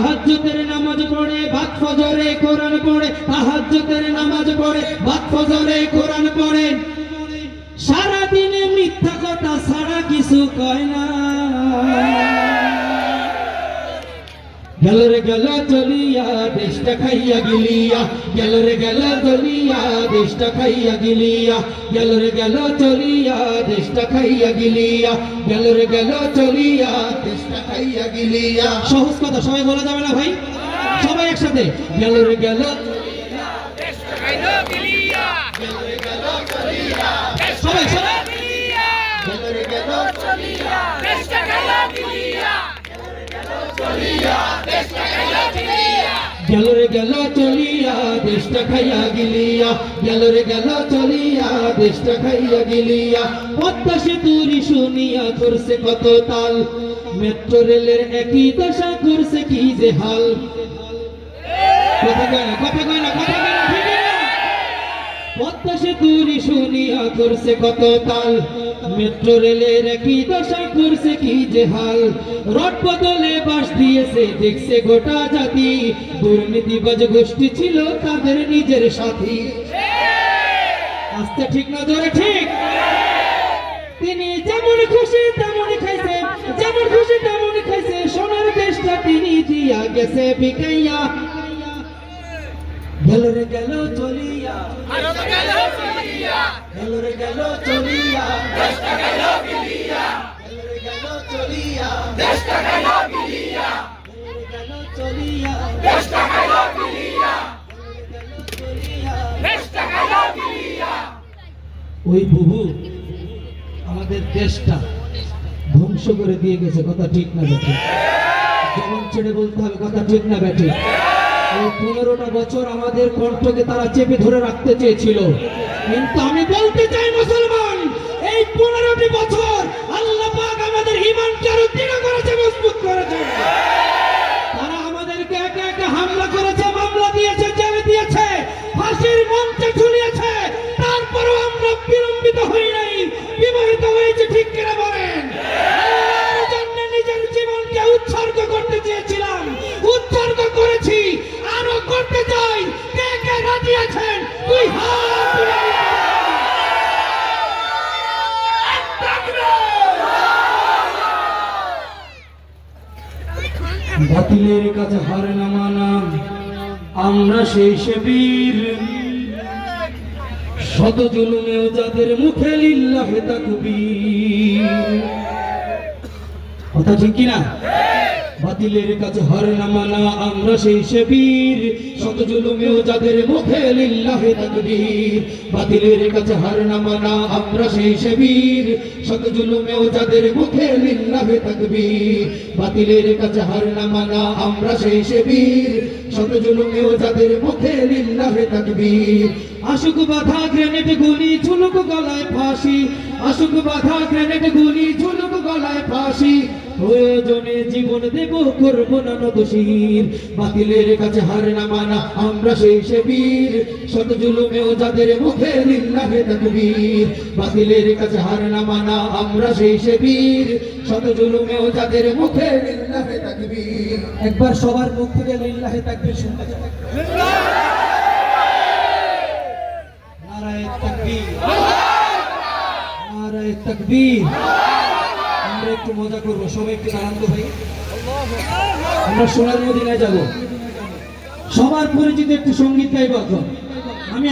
তাহাজ্জুদের নামাজ পড়ে ভাত ফজরে কোরআন পড়ে, তাহাজ্জুদের নামাজ পড়ে ভাত ফজরে কোরআন পড়ে। সারা মিথ্যা কথা ছাড়া কিছু কয় না। গেল রে গেল চলিয়া দেশটা খাইয়া গিলিয়া। গেল রে গেল চলিয়া দেশটা খাইয়া গিলিয়া। গেল রে গেল চলিয়া দেশটা খাইয়া গিলিয়া। গেল রে গেল চলিয়া দেশটা খাইয়া গিলিয়া। সহজ কথা, সবাই বলা যাবে না ভাই? সবাই একসাথে। গেল রে গেল সবাই সবাই গেল রে গেল গেল রে গেল চলিয়া দেশটা খাইয়া গিলিয়া। গেল রে গেল চলিয়া দেশটা খাইয়া গিলিয়া। পদ্মা সেতুরি শুনিয়া করছে কত তাল। মেট্রো রেলের একই দশা করছে কি যে হাল। কথা কয় না, কথা কয় না, কথা কয় না পদ্মা সেতুরি শুনিয়া করছে কত তাল। মেট্রো রেলের একই দশা করছে কি যে হাল? রড বদলে বাস দিয়েছে, দেখছে গোটা জাতি। দুর্নীতিবাজ গোষ্ঠী ছিল তাদের নিজের সাথী। আস্তে ঠিক না জোরে ঠিক? তিনি যেমন খুশি তেমন খাইছে, যেমন খুশি তেমন খাইছে। সোনার দেশটা তিনি দিয়া গেছে, বিকাইয়া। গেল ওই বুবু, আমাদের দেশটা ধ্বংস করে দিয়ে গেছে, কথা ঠিক না বেঠে জবান ছেড়ে বলতে হবে, কথা ঠিক না বেঠে পনেরোটা বছর আমাদের কণ্ঠকে তারা চেপে ধরে রাখতে চেয়েছিল। কিন্তু আমি বলতে চাই মুসলমান, এই পনেরোটি বছর হাত বাতিলের কাছে হার না মানা, আমরা সেই সেবীর শত জুলুমেও যাদের মুখে লিল্লাহে তাকবীর। কথা ঠিক কিনা? বাতিলের কাছে হার না মানা, আমরা সেই সেবীর শত জুলুমেও যাদের মুখে লিল্লাহে তাকবীর। বাতিলের কাছে হার না মানা, আমরা সেই সেবীর শত জুলুমেও যাদের মুখে লিল্লাহে তাকবীর। বাতিলের কাছে হার না মানা, আমরা সেই সেবীর শত জুলুমেও যাদের মুখে লিল্লাহে তাকবীর। আশুক বাধা গ্রেনেড গুলি, ঝুলুক গলায় ফাঁসি। আশুক বাধা গ্রেনেড গুলি, ঝুলুক গলায় ফাঁসি। প্রয়োজনে জীবন দেব, করব না নদশীর বাতিলের কাছে হার না মানা, আমরা সেই সেবীর শত জুলুমেও যাদের মুখে লিল্লাহে তাকবীর বাতিলের কাছে হার না মানা, আমরা সেই সেবীর শত জুলুমেও যাদের মুখে লিল্লাহে তাকবীর একবার সবার মুখ থেকে লিল্লাহে তাকবীর শুনতে চাই। তাকবীর। নারায়ে তাকবীর। আমরা একটু মজা করব। সবাই একটু আনন্দ ভাই। আমরা সোনার মদিনায় যাব। সবার পরিচিত একটু সংগীত গাইব আমি